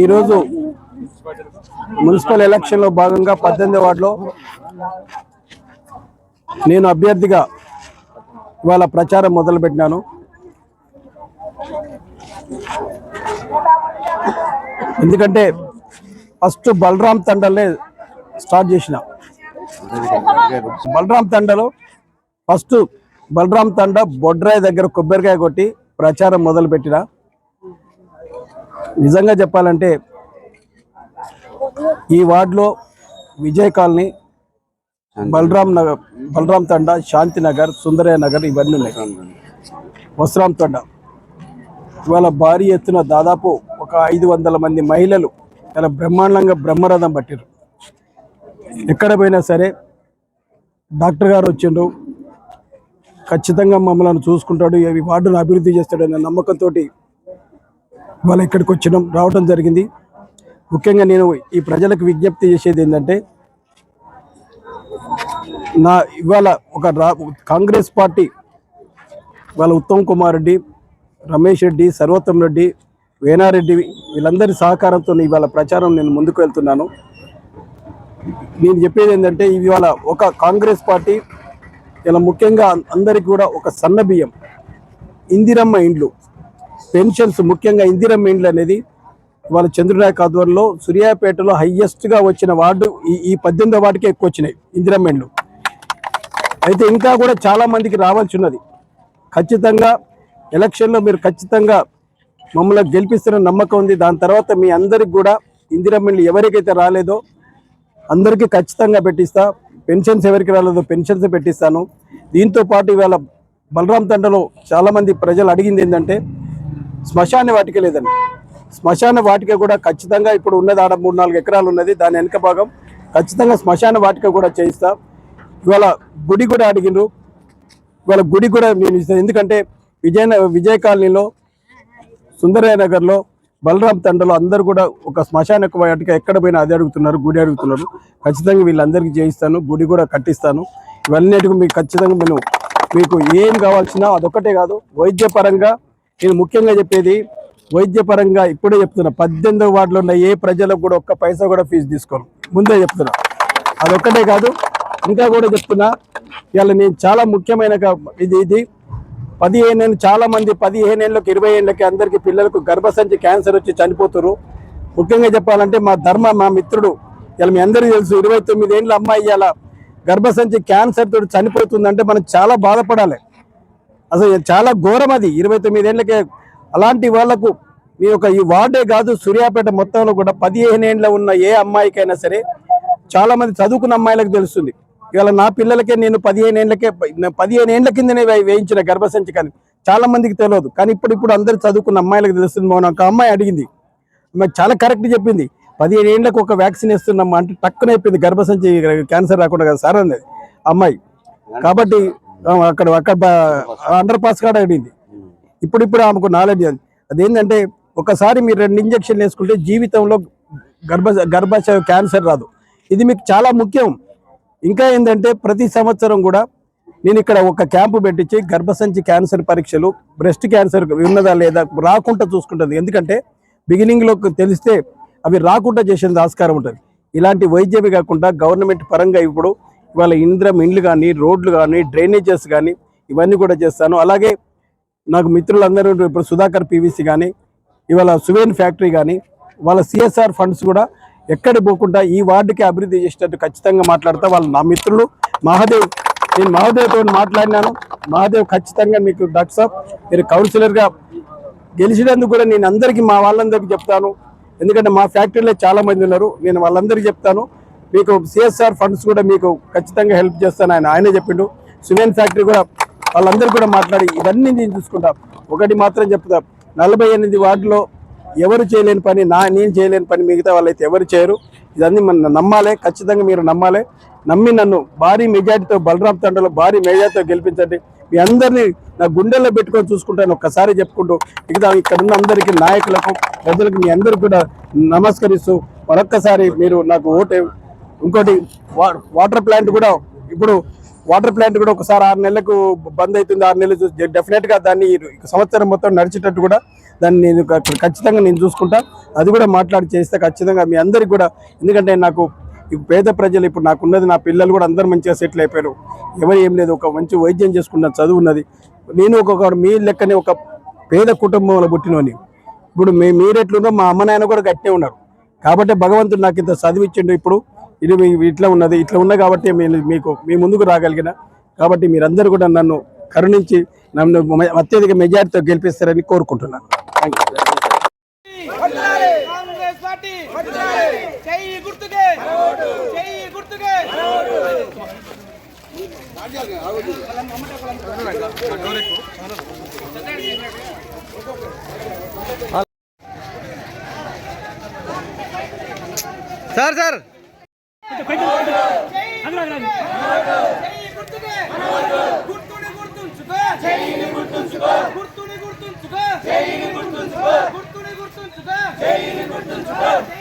ఈరోజు మున్సిపల్ ఎలక్షన్లో భాగంగా పద్దెనిమిది వార్డులో నేను అభ్యర్థిగా ఇవాళ ప్రచారం మొదలుపెట్టినాను. ఎందుకంటే ఫస్ట్ బలరాం తండలే స్టార్ట్ చేసిన. బలరాం తండలో ఫస్ట్ బలరాం తండ బొడ్రాయి దగ్గర కొబ్బరికాయ కొట్టి ప్రచారం మొదలుపెట్టిన. నిజంగా చెప్పాలంటే ఈ వార్డులో విజయ్ కాలనీ బలరాం నగర్ బలరాం తండ శాంతి నగర్ సుందరయ్య నగర్ ఇవన్నీ ఉన్నాయి. వసరాం తండ. ఇవాళ భారీ ఎత్తున దాదాపు ఒక ఐదు వందల మంది మహిళలు చాలా బ్రహ్మాండంగా బ్రహ్మరథం పట్టారు ఎక్కడ పోయినా సరే డాక్టర్ గారు వచ్చిండ్రు. ఖచ్చితంగా మమ్మల్ని చూసుకుంటాడు. ఈ వార్డును అభివృద్ధి చేస్తాడనే నమ్మకంతో ఇవాళ ఇక్కడికి వచ్చినాం రావడం జరిగింది. ముఖ్యంగా నేను ఈ ప్రజలకు విజ్ఞప్తి చేసేది ఏంటంటే నా ఇవాళ ఒక రా కాంగ్రెస్ పార్టీ వాళ్ళ ఉత్తమ్ కుమార్ రెడ్డి రమేష్ రెడ్డి సర్వోత్తమ్ రెడ్డి వేనారెడ్డి వీళ్ళందరి సహకారంతో ఇవాళ ప్రచారం నేను ముందుకు వెళ్తున్నాను. నేను చెప్పేది ఏంటంటే ఇవాళ ఒక కాంగ్రెస్ పార్టీ ఇలా ముఖ్యంగా అందరికి కూడా ఒక సన్న బియ్యం ఇందిరమ్మ ఇండ్లు పెన్షన్స్ ముఖ్యంగా ఇందిరమ్మ ఇండ్లు అనేది వాళ్ళ చంద్రనాయక్ ఆధ్వర్యంలో సూర్యాపేటలో హయ్యెస్ట్గా వచ్చిన వార్డు ఈ ఈ పద్దెనిమిదో వార్డుకే ఎక్కువ వచ్చినాయి ఇందిరా ఇండ్లు. అయితే ఇంకా కూడా చాలామందికి రావాల్సి ఉన్నది. ఖచ్చితంగా ఎలక్షన్లో మీరు ఖచ్చితంగా మమ్మల్ని గెలిపిస్తున్న నమ్మకం ఉంది. దాని తర్వాత మీ అందరికి కూడా ఇందిరమ్మ ఎవరికైతే రాలేదో అందరికీ ఖచ్చితంగా పెట్టిస్తా. పెన్షన్స్ ఎవరికి రాలేదో పెన్షన్స్ పెట్టిస్తాను. దీంతో పాటు ఇవాళ బలరాం తండలో చాలామంది ప్రజలు అడిగింది ఏంటంటే శ్మశాన వాటిక లేదండి. శ్మశాన వాటిక కూడా ఖచ్చితంగా ఇప్పుడు ఉన్నది ఆడ మూడు నాలుగు ఎకరాలు ఉన్నది దాని వెనక భాగం ఖచ్చితంగా శ్మశాన వాటిక కూడా చేయిస్తా. ఇవాళ గుడి కూడా అడిగిండ్రు. ఇవాళ గుడి కూడా నేను ఇస్తాను ఎందుకంటే విజయ విజయ కాలనీలో సుందరయ్య నగర్లో బలరాం తండలో అందరూ కూడా ఒక శ్మశాన వాటిక ఎక్కడ పోయినా అది అడుగుతున్నారు గుడి అడుగుతున్నారు. ఖచ్చితంగా వీళ్ళందరికీ చేయిస్తాను గుడి కూడా కట్టిస్తాను. ఇవన్నీ మీకు ఖచ్చితంగా నేను మీకు ఏం కావాల్సినా అదొక్కటే కాదు వైద్యపరంగా నేను ముఖ్యంగా చెప్పేది వైద్యపరంగా ఇప్పుడే చెప్తున్నా పద్దెనిమిదవ వార్డులో ఉన్న ఏ ప్రజలకు కూడా ఒక్క పైసా కూడా ఫీజు తీసుకోను. ముందే చెప్తున్నా. అదొక్కటే కాదు ఇంకా కూడా చెప్తున్నా ఇవాళ నేను చాలా ముఖ్యమైన ఇది ఇది పదిహేను ఏళ్ళు చాలా మంది పదిహేను ఏళ్ళకి ఇరవై ఏళ్ళకి అందరికీ పిల్లలకు గర్భసంచి క్యాన్సర్ వచ్చి చనిపోతున్నారు ముఖ్యంగా చెప్పాలంటే మా ధర్మ మా మిత్రుడు ఇలా మీ అందరికీ తెలుసు ఇరవై తొమ్మిది ఏళ్ళ అమ్మాయి ఇలా గర్భసంచి క్యాన్సర్ తోటి చనిపోతుందంటే మనం చాలా బాధపడాలి. అసలు చాలా ఘోరం అది. ఇరవై తొమ్మిది ఏళ్ళకే అలాంటి వాళ్ళకు మీ యొక్క ఈ వార్డే కాదు సూర్యాపేట మొత్తంలో కూడా పదిహేను ఏళ్ళ ఉన్న ఏ అమ్మాయికైనా సరే చాలా మంది చదువుకున్న అమ్మాయిలకు తెలుస్తుంది. ఇవాళ నా పిల్లలకే నేను పదిహేను ఏళ్ళకే పదిహేను ఏళ్ళ కిందనే వేయించిన గర్భసంచి కానీ చాలా మందికి తెలియదు. కానీ ఇప్పుడు ఇప్పుడు అందరు చదువుకున్న అమ్మాయిలకు తెలుస్తుంది. మౌన ఒక అమ్మాయి అడిగింది. చాలా కరెక్ట్ చెప్పింది. పదిహేను ఏళ్ళకి ఒక వ్యాక్సిన్ వేస్తున్నామ్మా అంటే టక్కున అయిపోయింది గర్భసంచి క్యాన్సర్ రాకుండా కదా సార్ అన్నది. అమ్మాయి. కాబట్టి అక్కడ అక్కడ అండర్ పాస్ కాడ అడిగింది. ఇప్పుడు ఇప్పుడు ఆమెకు నాలెడ్జ్ అది. అదేంటంటే ఒకసారి మీరు రెండు ఇంజక్షన్లు వేసుకుంటే జీవితంలో గర్భ గర్భాశయ క్యాన్సర్ రాదు. ఇది మీకు చాలా ముఖ్యం. ఇంకా ఏంటంటే ప్రతి సంవత్సరం కూడా నేను ఇక్కడ ఒక క్యాంపు పెట్టించి గర్భసంచి క్యాన్సర్ పరీక్షలు బ్రెస్ట్ క్యాన్సర్ ఉన్నదా లేదా రాకుండా చూసుకుంటుంది. ఎందుకంటే బిగినింగ్లో తెలిస్తే అవి రాకుండా చేసేందుకు ఆస్కారం ఉంటుంది. ఇలాంటి వైద్యమే కాకుండా గవర్నమెంట్ పరంగా ఇప్పుడు ఇవాళ ఇంద్రం ఇండ్లు కానీ రోడ్లు కానీ డ్రైనేజెస్ కానీ ఇవన్నీ కూడా చేస్తాను. అలాగే నాకు మిత్రులందరూ ఇప్పుడు సుధాకర్ పీవీసీ కానీ ఇవాళ సువేన్ ఫ్యాక్టరీ కానీ వాళ్ళ సిఎస్ఆర్ ఫండ్స్ కూడా ఎక్కడ పోకుండా ఈ వార్డుకి అభివృద్ధి చేసేటట్టు ఖచ్చితంగా మాట్లాడతా వాళ్ళు నా మిత్రులు మహాదేవ్. నేను మహాదేవ్తో మాట్లాడినాను. మహాదేవ్ ఖచ్చితంగా మీకు డాక్టర్ సాబ్ మీరు కౌన్సిలర్గా గెలిచినందుకు కూడా నేను అందరికీ మా వాళ్ళందరికీ చెప్తాను. ఎందుకంటే మా ఫ్యాక్టరీలో చాలామంది ఉన్నారు. నేను వాళ్ళందరికీ చెప్తాను. మీకు సిఎస్ఆర్ ఫండ్స్ కూడా మీకు ఖచ్చితంగా హెల్ప్ చేస్తాను. ఆయన ఆయనే చెప్పిండు. సువేన్ ఫ్యాక్టరీ కూడా వాళ్ళందరూ కూడా మాట్లాడి ఇవన్నీ నేను చూసుకుంటా. ఒకటి మాత్రం చెప్తా. నలభై ఎనిమిది వార్డులో ఎవరు చేయలేని పని నా నేను చేయలేని పని మిగతా వాళ్ళైతే ఎవరు చేయరు. ఇదన్నీ మనం నమ్మాలి ఖచ్చితంగా మీరు నమ్మాలి. నమ్మి నన్ను భారీ మెజార్టీతో బలరాం తండ్రిలో భారీ మెజార్టీతో గెలిపించండి. మీ అందరినీ నా గుండెల్లో పెట్టుకొని చూసుకుంటాను. ఒక్కసారి చెప్పుకుంటూ మిగతా ఇక్కడ ఉన్న అందరికీ నాయకులకు ప్రజలకు మీ అందరికీ కూడా నమస్కరిస్తూ మరొక్కసారి మీరు నాకు ఓటే ఇంకోటి వా- వాటర్ ప్లాంట్ కూడా ఇప్పుడు వాటర్ ప్లాంట్ కూడా ఒకసారి ఆరు నెలలకు బంద్ అవుతుంది ఆరు నెలలు డెఫినెట్గా దాన్ని సంవత్సరం మొత్తం నడిచేటట్టు కూడా దాన్ని నేను ఖచ్చితంగా నేను చూసుకుంటా. అది కూడా మాట్లాడి చేస్తే ఖచ్చితంగా మీ అందరికి కూడా ఎందుకంటే నాకు ఈ పేద ప్రజలు ఇప్పుడు నాకున్నది నా పిల్లలు కూడా అందరు మంచిగా సెటిల్ అయిపోయారు. ఎవరు ఏం లేదు ఒక మంచి వైద్యం చేసుకున్న చదువు ఉన్నది. నేను ఒక మీ లెక్కనే ఒక పేద కుటుంబంలో పుట్టినోని ఇప్పుడు మీ మీరెట్లున్నో మా అమ్మ నాయన కూడా గట్టే ఉన్నారు. కాబట్టి భగవంతుడు నాకు ఇంత చదివిచ్చిండు ఇప్పుడు. ఇది మీ- ఇట్లా ఉన్నది ఇట్లా ఉన్నా కాబట్టి నేను మీకు మీ ముందుకు రాగలిగిన. కాబట్టి మీరందరూ కూడా నన్ను కరుణించి నన్ను అత్యధిక మెజార్టీతో గెలిపిస్తారని కోరుకుంటున్నాను. Sir sir. గుర్తుంచుకో. గుర్తుంచుకో. గుర్తుని గుర్తుంచుకో. గుర్తుంచుకో.